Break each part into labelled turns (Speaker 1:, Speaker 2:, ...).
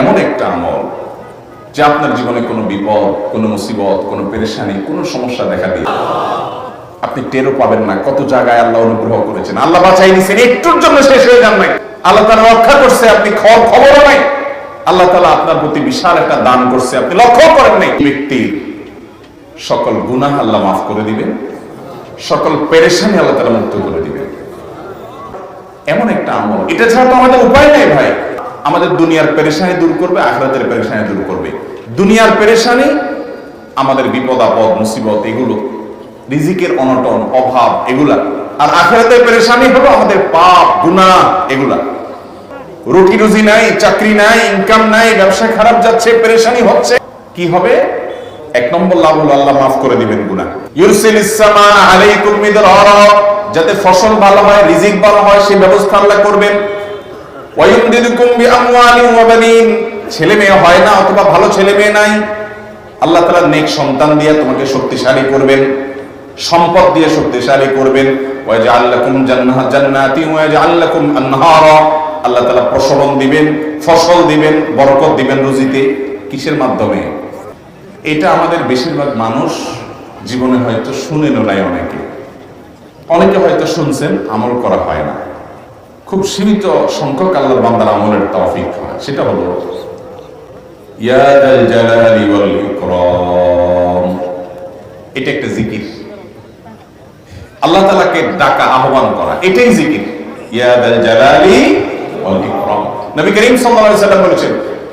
Speaker 1: এমন একটা আমল যে আপনার জীবনে কোনো বিপদ, কোনো মুসিবত, কোনো পেরেশানি, কোনো সমস্যা দেখা দিয়ে আপনি টেরও পাবেন না কত জায়গায় আল্লাহ অনুগ্রহ করেছেন। আল্লাহ বাঁচাই দিয়েছেন একটুর জন্য শেষ হয়ে যান নাই। আল্লাহ তারা রক্ষা করছে, আপনি খবর খবরও নাই। আল্লাহ তালা আপনার প্রতি বিশাল একটা দান করছে, আপনি লক্ষ্য করেন নাই। ব্যক্তির সকল গুনাহ আল্লাহ মাফ করে দিবেন, সকল পেরেশানি আল্লাহ তালা মুক্ত করে দিবেন। এমন একটা আমল। এটা ছাড়া তো আমাদের উপায় নেই ভাই। আমাদের দুনিয়ার পেরেশানি দূর করবে, আখরাতের পেরেশানি দূর করবে। দুনিয়ার পেরেশানি, আমাদের বিপদ, আপদ, মুসিবত, এগুলো, রিজিকের অনটন, অভাব, এগুলা। আর আখেরাতের পেরেশানি হলো আমাদের পাপ, গুনাহ, এগুলা। রুটি রুজি নাই, চাকরি নাই ইনকাম নাই ব্যবসা খারাপ যাচ্ছে, পেরেশানি হচ্ছে। কি হবে? এক নম্বর লাভ হলো আল্লাহ মাফ করে দিবেন গুনাহ। ইউরসিলিস সামা আলাইকুম মিদরারা যাতে ফসল ভালো হয়, রিজিক ভালো হয় সেই ব্যবস্থা আল্লাহ করবেন। ওয়ায়ুমদিদুকুম বিআমওয়ালিন ওয়া বানিন। ছেলে মেয়ে হয় না অথবা ভালো ছেলে মেয়ে নাই, আল্লাহ তাআলা নেক সন্তান দিয়ে তোমাকে শক্তিশালী করবেন, সম্পদ দিয়ে শক্তিশালী করবেন। ওয়াজআল লাকুম জান্নাহ জান্নাতি ওয়াজআল লাকুম আনহারা। আল্লাহ তাআলা প্রসবন দিবেন, ফসল দিবেন, বরকত দিবেন রুজিতে। কিসের মাধ্যমে? এটা আমাদের বেশিরভাগ মানুষ জীবনে হয়তো শুনেনও নাই অনেকে। অনেকে হয়তো শুনছেন, আমল করা হয় না। খুব সীমিত সংখ্যক আল্লাহর বান্দার আমলের তৌফিক হয়, সেটা হলো এটা একটা জিকির। আল্লাহ তাআলাকে ডাকা, আহ্বান করা, এটাই জিকির। ইয়া দাল জালালি নবী করিম সাল্লাল্লাহু আলাইহি সাল্লাম বলেছেন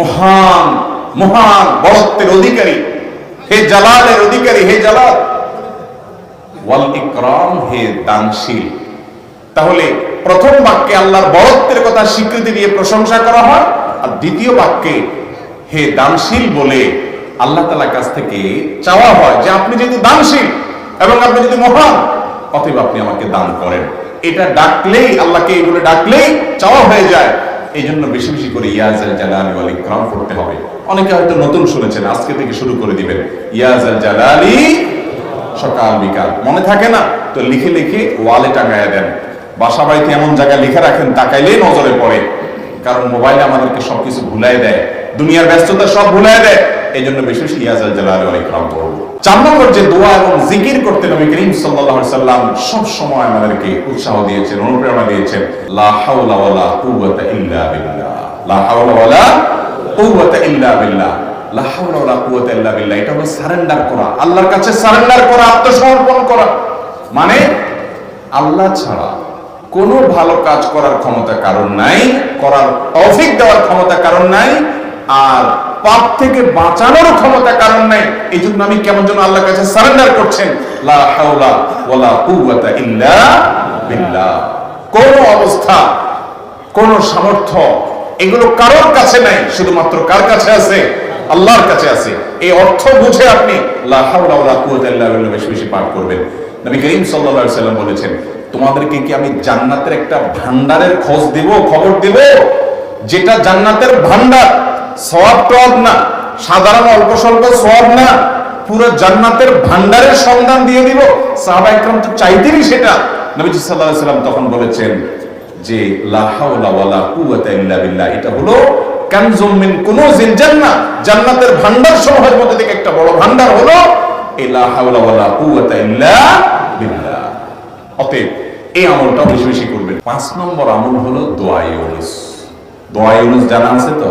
Speaker 1: মহান মহান বড়ত্বের অধিকারী। হে জালালের অধিকারী, হে জালাল। ওয়াল ইকরাম, হে দানশীল। তাহলে প্রথম বাক্যে আল্লাহর বড়ত্বের কথা স্বীকৃতি দিয়ে প্রশংসা করা হয়, আর দ্বিতীয় বাক্যে হে দানশীল বলে আল্লাহ তালার কাছ থেকে চাওয়া হয় যে আপনি যেহেতু দানশীল এবং আপনি যদি মহান, অতএব আপনি আমাকে দান করেন। এটা ডাকলেই, আল্লাহকে এই বলে ডাকলেই চাওয়া হয়ে যায়। এই জন্য বেশি বেশি করে ইয়াজাল জালালি ওয়াল ইকরাম করতে হবে। অনেকে হয়তো নতুন শুনেছেন, আজকে থেকে শুরু করে দিবেন। ইয়াজাল জালালি সকাল, বিকাল। মনে থাকে না? তো লিখে লিখে ওয়ালে টাঙায় দেন। বাসা বাড়িতে এমন জায়গায় লিখে রাখেন, তাকাইলেই নজরে পড়ে। কারণ মোবাইল আমাদেরকে সবকিছু ভুলাই দেয়। দুনিয়ার ব্যস্ততা সব ভুলাই দেয়। এই জন্য বেশি বেশি ইয়াজাল করব চার নম্বর যে দোয়া এবং জিকির করতে নবী করিম সাল্লাম সব সময় আমাদেরকে উৎসাহ দিয়েছেন, অনুপ্রেরণা দিয়েছেন, লা হাওলা ইল্লা ইল্লা ইল্লা এটা হলো সারেন্ডার করা। আল্লাহর কাছে সারেন্ডার করা, আত্মসমর্পণ করা। মানে আল্লাহ ছাড়া কোনো ভালো কাজ করার ক্ষমতা কারণ নাই, করার তৌফিক দেওয়ার ক্ষমতা কারণ নাই, আর পাপ থেকে বাঁচানোর ক্ষমতা কারণ নাই। এই জন্য আমি কেমন যেন আল্লাহর কাছে সারেন্ডার করছেন। কোন অবস্থা, কোন সামর্থ্য এগুলো কারোর কাছে নাই, শুধুমাত্র কার কাছে আছে? আল্লাহর কাছে আছে। এই অর্থ বুঝে আপনি লা হাওলা ওয়ালা বেশি বেশি পাঠ করবেন। নবী করিম সাল্লাল্লাহু আলাইহি সাল্লাম বলেছেন, তোমাদেরকে কি আমি জান্নাতের একটা ভান্ডারের খোঁজ দিব, খবর দিব? যেটা জান্নাতের ভান্ডার সওয়াব টওয়াব না, সাধারণ অল্প স্বল্প সওয়াব না, পুরো জান্নাতের ভান্ডারের সন্ধান দিয়ে দিব। সাহাবা তো চাইতেনই সেটা। নবীজি সাল্লাম তখন বলেছেন যে এই আমলটা বেশি বেশি করবেন। পাঁচ নম্বর আমল হলো দোয়া ইউনুস জানা আছে তো?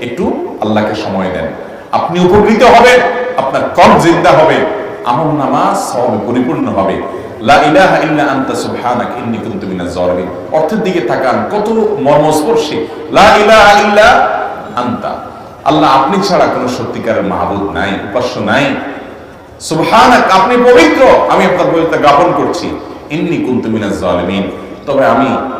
Speaker 1: একটু আল্লাহকে সময় দেন। আপনি উপকৃত হবেন, আপনার কম জিন্দা হবে, আমল নামাজ সবে পরিপূর্ণ হবে। অর্থের দিকে কত মর্মস্পর্শী। আনতা। আল্লাহ আপনি ছাড়া কোনো সত্যিকারের মাহবুদ নাই, উপাস্য নাই। সুবহানাক, আপনি পবিত্র। আমি আপনার পবিত্রতা জ্ঞাপন করছি। ইন্নী কুনতু মিনাজ জালিমিন তবে আমি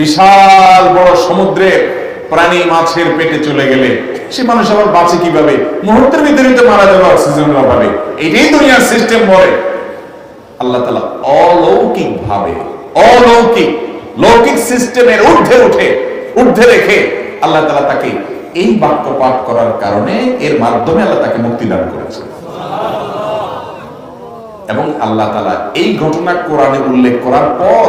Speaker 1: বিশাল বড় সমুদ্রের প্রাণী মাছের পেটে চলে গেলে, সে মানুষ আবার বাঁচে কীভাবে? মুহূর্তের ভিতরে তো মারা যাবে অক্সিজেনের অভাবে এটাই দুনিয়ার সিস্টেম বলে। আল্লাহ তালা অলৌকিক ভাবে অলৌকিক, লৌকিক সিস্টেমের ঊর্ধ্বে উঠে, ঊর্ধ্বে রেখে আল্লাহ তালা তাকে এই বাক্য পাঠ করার কারণে এর মাধ্যমে আল্লাহ তাকে মুক্তি দান করেছে এবং আল্লাহ তালা এই ঘটনা কোরআনে উল্লেখ করার পর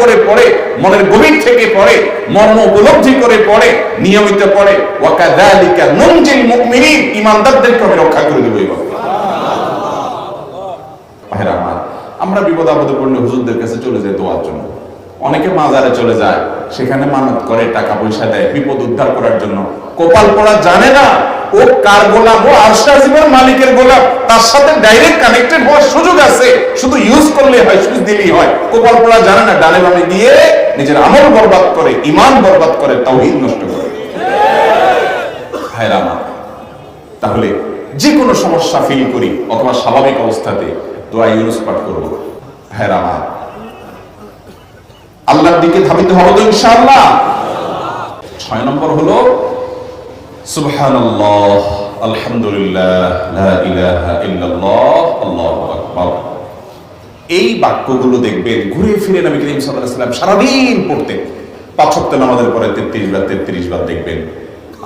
Speaker 1: করে পড়ে, মনের গভীর থেকে পড়ে, মর্ম উপলব্ধি করে পড়ে, নিয়মিত পড়ে। ওয়াকাদালিকা নুনজিল মুমিনিন, ঈমানদারদেরকে আমি রক্ষা করে দেব আমরা বিপদ আপদে পড়লে হুজুরদের কাছে চলে যাই দোয়ার জন্য। অনেকে মাজারে চলে যায়, সেখানে মানত করে, টাকা পয়সা দেয়, বিপদ উদ্ধার করার জন্য। কোপাল পড়া জানে না ও কার ও মালিকের তার সাথে ডাইরেক্ট কানেক্টেড হওয়ার সুযোগ আছে। শুধু ইউজ করলে হয় দিলেই হয়। জানে না ডানে বামে গিয়ে নিজের আমল বরবাদ করে ইমান বরবাদ করে নষ্ট করে। তাহলে যে কোনো সমস্যা ফিল করি অথবা স্বাভাবিক অবস্থাতে দোয়া ইউনুস পাঠ আল্লাহর দিকে ধাবিত হব তো ইনশাআল্লাহ। ছয় নম্বর হলো সুবহানাল্লাহ, আলহামদুলিল্লাহ, লা ইলাহা ইল্লাল্লাহ, আল্লাহু আকবার। এই বাক্যগুলো দেখবেন ঘুরে ফিরে নবী করিম সাল্লাল্লাহু আলাইহি ওয়াসাল্লাম সারাদিন পড়তেন। পাঁচ সপ্তাহ নামাজের পরে 33 বার 33 বার দেখবেন।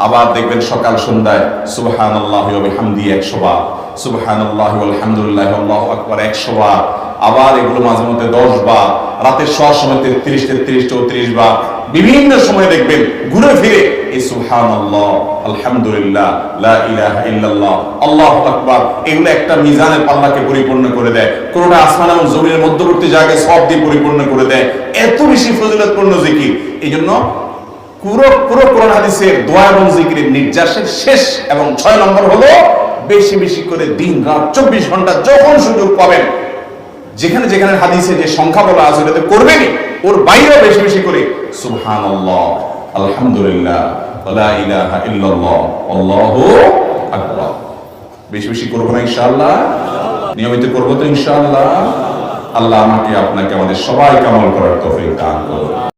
Speaker 1: আবার দেখবেন সকাল সন্ধ্যায় সুবহানাল্লাহ ওয়া বিহামদি 100 বার, সুবহানাল্লাহ আলহামদুলিল্লাহ আল্লাহু আকবার 100 বার। আবার এগুলো মাঝে মধ্যে 10 বার, রাতের শোয়ার সময় 33 33 34 বার বিভিন্ন সময় দেখবেন ঘুরে ফিরে নির্যাসের শেষ এবং ছয় নম্বর হলো, বেশি বেশি করে দিন রাত চব্বিশ ঘণ্টা যখন সুযোগ পাবেন, যেখানে যেখানে হাদিসে যে সংখ্যা বলা আছে ওটাতে করবেনই। ওর বাইরেও বেশি বেশি করে সুবহানাল্লাহ, আলহামদুলিল্লাহ আকবার। বেশি বেশি করব না ইনশাআল্লাহ? নিয়মিত করব তো ইনশাআল্লাহ। আল্লাহ আমাকে আপনাকে, আমাদের সবাই কামল করার তৌফিক দান করুন।